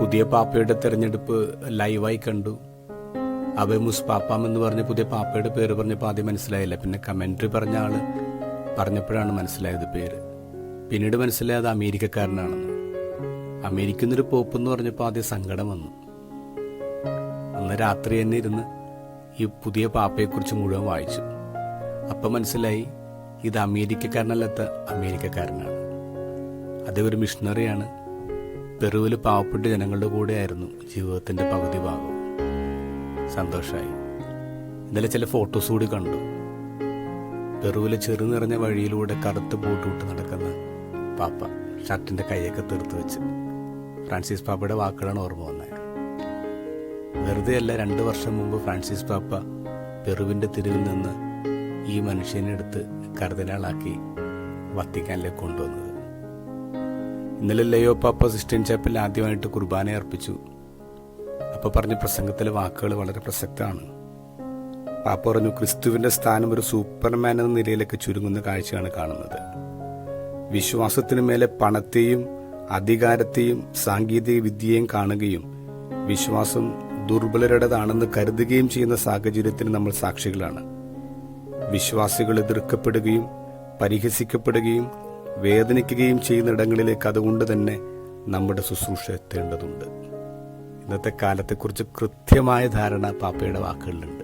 പുതിയ പാപ്പയുടെ തെരഞ്ഞെടുപ്പ് ലൈവായി കണ്ടു. അബമുസ് പാപ്പാം എന്ന് പറഞ്ഞ പുതിയ പാപ്പയുടെ പേര് പറഞ്ഞപ്പോൾ ആദ്യം മനസ്സിലായില്ല. പിന്നെ കമന്ററി പറഞ്ഞ ആൾ പറഞ്ഞപ്പോഴാണ് മനസ്സിലായത് പേര്. പിന്നീട് മനസ്സിലായത് അമേരിക്കക്കാരനാണെന്ന്. അമേരിക്കുന്നൊരു പോപ്പ് എന്ന് പറഞ്ഞപ്പോൾ ആദ്യം സങ്കടം വന്നു. അന്ന് രാത്രി തന്നെ ഇരുന്ന് ഈ പുതിയ പാപ്പയെക്കുറിച്ച് മുഴുവൻ വായിച്ചു. അപ്പം മനസ്സിലായി ഇത് അമേരിക്കക്കാരനല്ലാത്ത അമേരിക്കക്കാരനാണ്. അതേ ഒരു മിഷണറിയാണ് പെറുവിൽ പാവപ്പെട്ട ജനങ്ങളുടെ കൂടെയായിരുന്നു ജീവിതത്തിന്റെ പകുതി ഭാഗവും സന്തോഷമായി ഇന്നലെ ചില ഫോട്ടോസ് കൂടി കണ്ടു. പെറുവിലെ ചെറു നിറഞ്ഞ വഴിയിലൂടെ കറുത്ത് പൂട്ടുവിട്ട് നടക്കുന്ന പാപ്പ ഷർട്ടിന്റെ കൈയൊക്കെ തീർത്ത് വെച്ച്. ഫ്രാൻസിസ് പാപ്പയുടെ വാക്കുകളാണ് ഓർമ്മ വന്നത്. വെറുതെ അല്ല രണ്ട് വർഷം മുമ്പ് ഫ്രാൻസിസ് പാപ്പ പെറുവിന്റെ തെരുവിൽ നിന്ന് ഈ മനുഷ്യനെ എടുത്ത് കർദിനാളാക്കി വത്തിക്കാനിലേക്ക് കൊണ്ടുവന്നത്. ഇന്നലെ ലയോ പാപ്പ സിസ്റ്റൻ ചാപ്പലിൽ ആദ്യമായിട്ട് കുർബാന അർപ്പിച്ചു. അപ്പോൾ പറഞ്ഞ പ്രസംഗത്തിലെ വാക്കുകൾ വളരെ പ്രസക്തമാണ്. പാപ്പ പറഞ്ഞു ക്രിസ്തുവിന്റെ സ്ഥാനം ഒരു സൂപ്പർമാൻ എന്ന നിലയിലേക്ക് ചുരുങ്ങുന്ന കാഴ്ചയാണ് കാണുന്നത്. വിശ്വാസത്തിനു മേലെ പണത്തെയും അധികാരത്തെയും സാങ്കേതിക വിദ്യയെയും കാണുകയും വിശ്വാസം ദുർബലരുടേതാണെന്ന് കരുതുകയും ചെയ്യുന്ന സാഹചര്യത്തിന് നമ്മൾ സാക്ഷികളാണ്. വിശ്വാസികൾ എതിർക്കപ്പെടുകയും പരിഹസിക്കപ്പെടുകയും വേദനിക്കുകയും ചെയ്യുന്നിടങ്ങളിലേക്ക് അതുകൊണ്ട് തന്നെ നമ്മുടെ ശുശ്രൂഷ എത്തേണ്ടതുണ്ട്. ഇന്നത്തെ കാലത്തെക്കുറിച്ച് കൃത്യമായ ധാരണ പാപ്പയുടെ വാക്കുകളിലുണ്ട്.